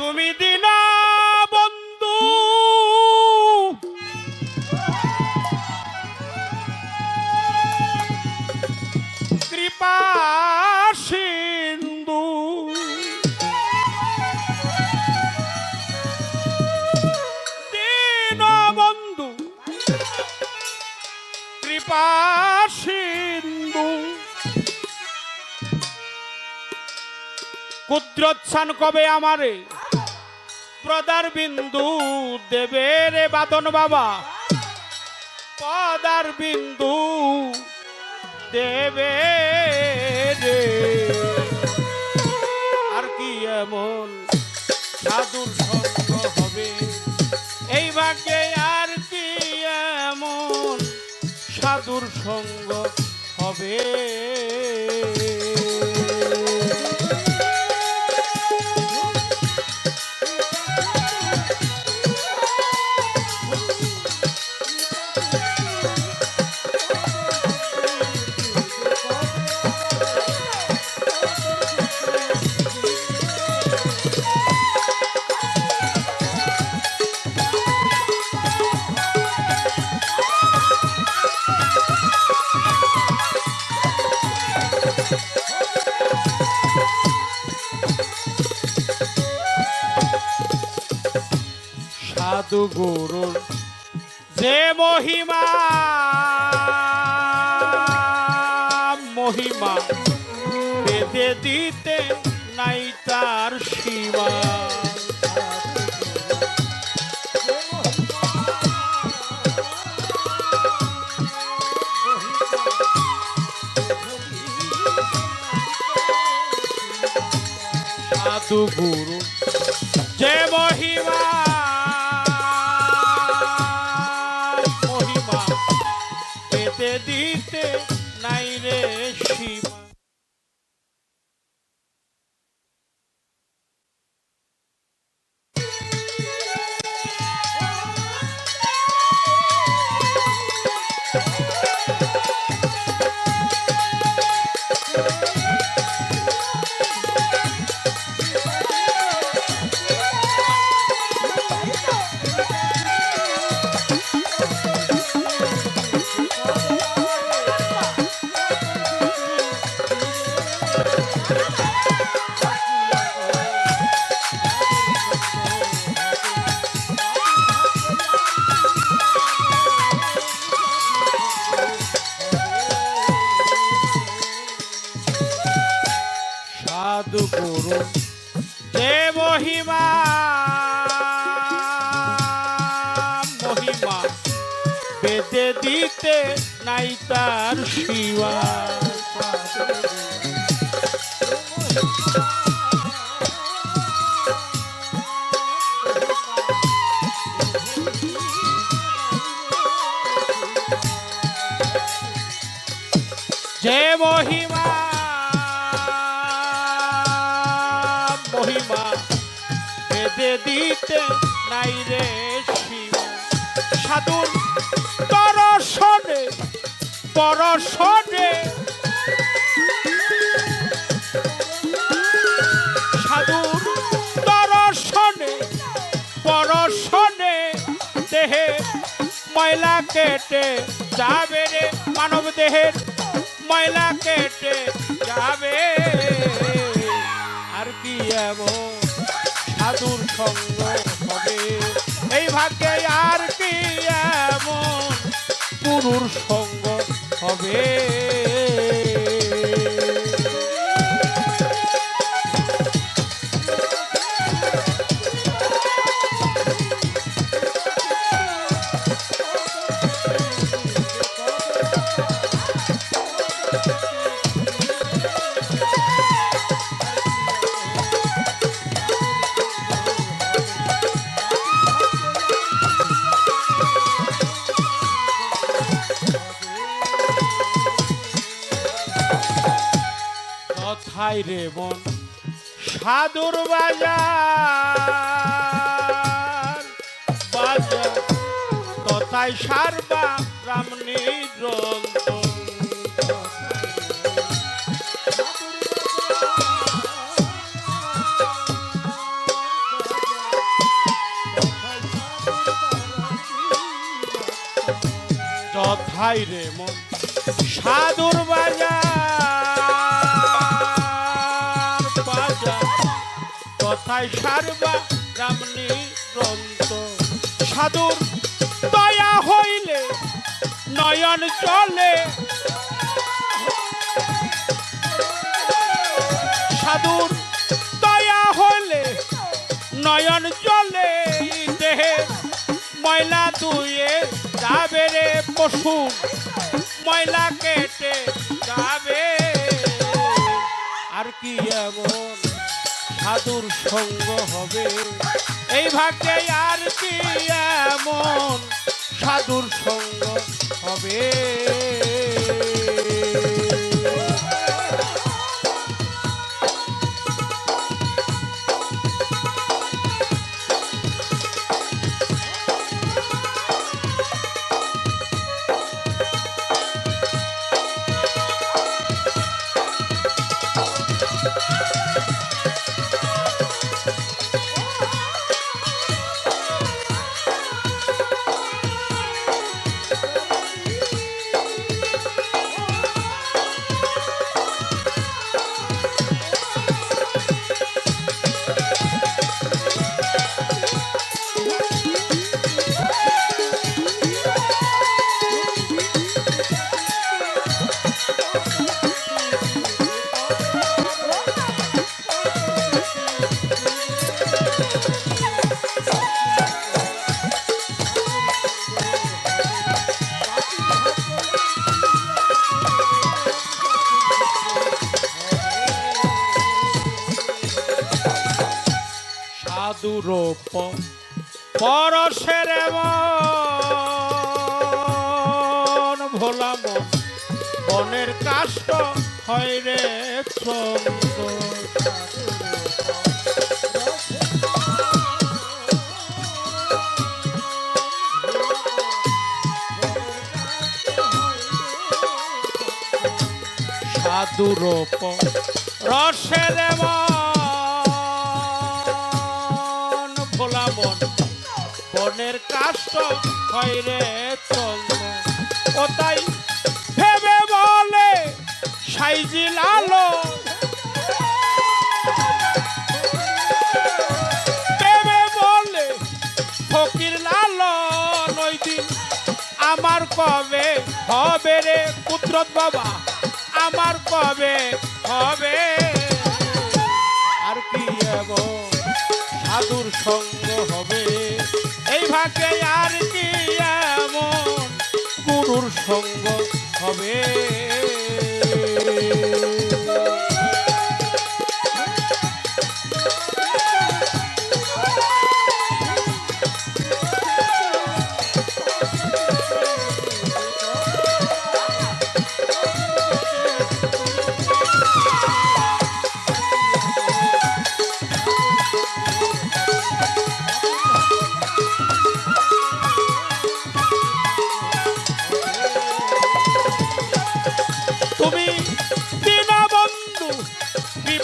তুমি দিনা বন্ধু। কৃপা সিন্ধু। দিন বন্ধু। কৃপা সিন্ধু। কুদ্রোৎসান কবে আমারে? প্রদার বিন্দু দেবে রে বাদন বাবা। পদার বিন্দু দেবে রে। আর কি এমন সাধুর সঙ্গ হবে? এই ভাগ্যে আর কি এমন সাধুর সঙ্গ হবে? সাধু গুরুর যে মহিমা মহিমা বেঁধে দিতে নাই তার সীমা। সাধু গুরু যে মহিমা দিতে নাই রে সীমা মহিমা। মহিমা বেদে দিতে নাই তার শিবা যে মহিমা বেদে দিতে নাই রে সাধুর দর্শনে, পরশনে। সাধুর দর্শনে, পরশনে দেহে ময়লা কেটে যাবে রে, মানব দেহের ময়লা কেটে যাবে। আর কি এমন সঙ্গ হবে এই ভাগ্যে আর কি এমন গুরুর সঙ্গ হবে? হাই রে মন। সাধুর বাজার। বাজার, তথায় সারবা রাম নিরন্ত যথাই রে মন। সাদুর বাজার। কথায় সারবা রামনি গ্রন্থ। সাধুর দয়া হইলে নয়ন চলে। সাধুর দয়া হইলে নয়ন চলে। দেহে ময়লা ধুয়ে যাবে রে পশু। ময়লা কেটে যাবে। আর কি এমন সাধুর সঙ্গ হবে। এই ভাগ্যে আর কি এমন সাধুর সঙ্গ হবে? সাধুরূপ পরশের ভোলা মন বনের কাষ্ট হয় রে সাধুরূপ রসের মন মন বনের কাষ্ট ও তাই ভেবে বলে ভেবে বলে, ফকির লালো নইদিন আমার কবে হবে রে? পুত্রত বাবা, আমার কবে হবে ভাগ্যে আর কি এমন? গুরুর সঙ্গ হবে।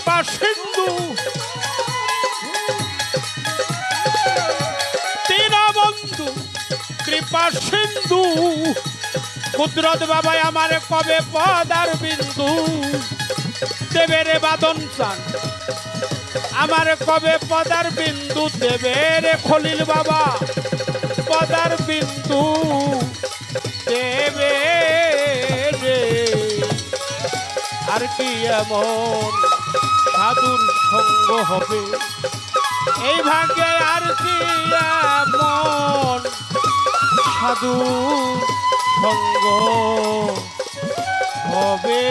কৃপা সিন্ধু। দীনবন্ধু কৃপা সিন্ধু। কুদরত বাবাই আমার কবে পদার বিন্দু? দেবে রে বাদন চান, আমার কবে পদার বিন্দু? দেবে খলিল বাবা, পদার বিন্দু। দেবে আর কি এমন সাধুর সঙ্গ হবে। এই ভাগ্যে আর কি মন সাধু সঙ্গ হবে?